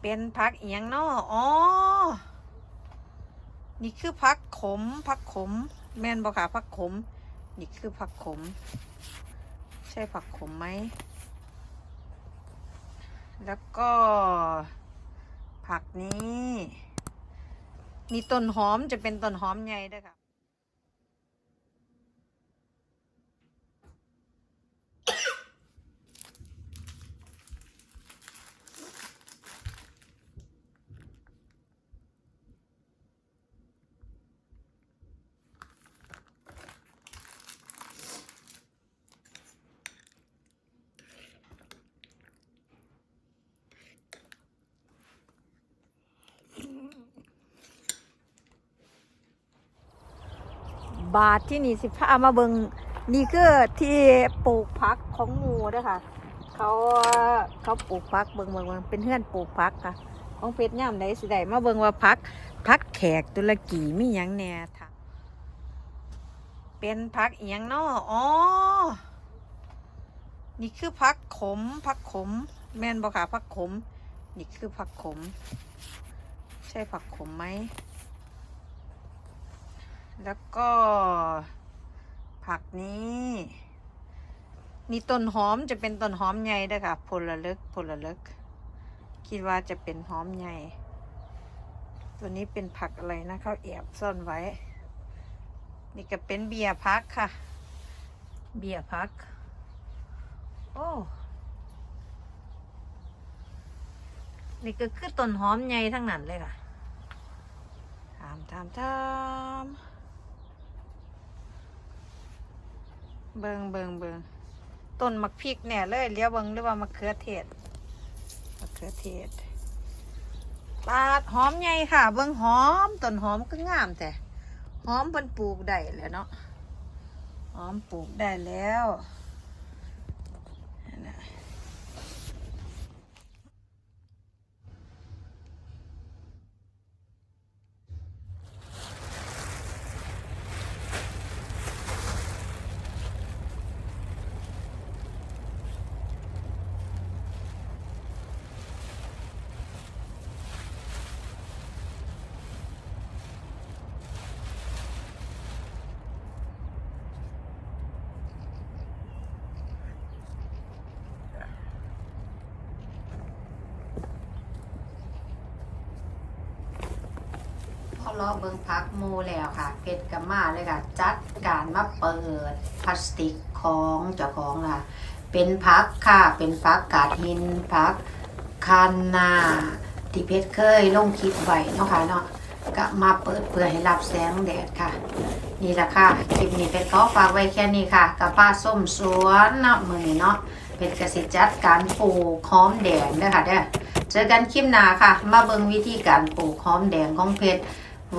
เป็นพักเอียงเนาะอ๋อ นี่คือพักขมพักขม แม่นบอกค่ะพักขม นี่คือผักขม ใช่ผักขมไหม แล้วก็ ผักนี้มีต้นหอมจะเป็นต้นหอมใหญ่ด้วยค่ะ บาทที่นี่สิพามาเบิงนี่คือที่ปลูกพักของหมูเด้วยค่ะเขาเขาปลูกพักเบิงเบิงเบิงเป็นเพื่อนปลูกพักค่ะ ของเพชรย่ำไดสิได้มาเบิงว่าพักพักแขกตุรกีมีหยังแหน่ค่ะเป็นพักเอียงเนาะอ๋อ นี่คือพักขมพักขม แม่นบอกค่ะพักขม นี่คือผักขม ใช่ผักขมไหม แล้วก็ ผักนี้ นี่ต้นหอมจะเป็นต้นหอมใหญ่ด้วยค่ะพลลึกพลลึก คิดว่าจะเป็นหอมใหญ่ ตัวนี้เป็นผักอะไรนะเขาแอบซ่อนไว้ นี่ก็เป็นเบียร์พักค่ะ เบียร์พัก โอ้นี่ก็คือต้นหอมใหญ่ทั้งนั้นเลยค่ะทามทามทาม เบิงเบิงเบิงต้นมักพริกเนี่ยเลยเลี้ยวเบิงหรือว่ามะเขือเทศมะเขือเทศปาดหอมใหญ่ค่ะ เบิงหอมต้นหอมก็งามแต่หอมเป็นปลูกได้แล้วเนาะหอมปลูกได้แล้ว รอเบิงพักมูแล้วค่ะเพชรกับมาเลยค่ะ จัดการมาเปิดพลาสติกของเจ้าของค่ะ เป็นพักค่ะเป็นพักกาดหินพักคันนาที่เพชรเคยลงคลิปไว้เนาะค่ะเนาะก็มาเปิดเพื่อให้รับแสงแดดค่ะ นี่แหละค่ะคลิปนี้เป็นขอฝากไว้แค่นี้ค่ะกับป้าส้มสวนเนาะมือเนาะเป็นกสิจัดการปลูกหอมแดงเด้อค่ะเด้อเจอกันคลิปหน้าค่ะ มาเบิงวิธีการปลูกหอมแดงของเพชร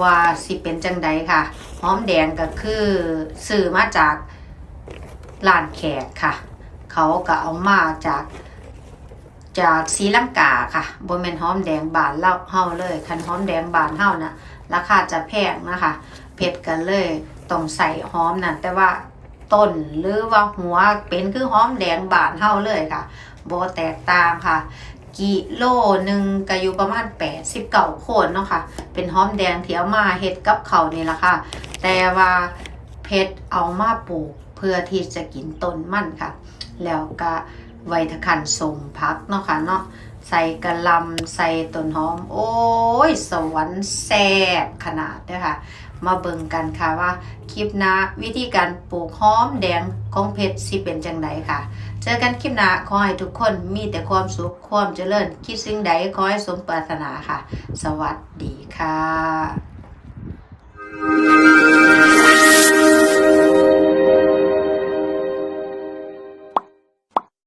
ว่าสิเป็นจังใดค่ะ หอมแดงก็คือซื้อมาจากร้านแขกค่ะ เขาก็เอามาจากจากศรีลังกาค่ะบนเป็นหอมแดงบานเล่าเฮาเลย คันหอมแดงบานเฮานะราคาจะแพงนะคะเผ็ดกันเลยต้องใส่หอมนั่นแต่ว่าต้นหรือว่าหัวเป็นคือหอมแดงบานเฮาเลยค่ะโบแตกต่างค่ะ กิโลหนึ่งก็อยู่ประมาณ8 19คนเนาะค่ะ เป็นหอมแดงที่เอามาเฮ็ดกับเขานี่ละค่ะ แต่ว่าเพชรเอามาปลูกเพื่อที่จะกินต้นมันค่ะ แล้วก็ไวทคันสมพักเนาะค่ะเนาะใส่กระลำใส่ต้นหอม โอ้ย สวรรค์แซ่บขนาดเด้อค่ะ มาเบิ่งกันค่ะว่า คลิปน้วิธีการปลูกหอมแดงของเพชรสิเป็นจังไดค่ะ อกันคลิปหน้าขอให้ทุกคนมีแต่ความสุขความเจริญ คิดสิ่งใดขอให้สมปรารถนาค่ะ สวัสดีค่ะ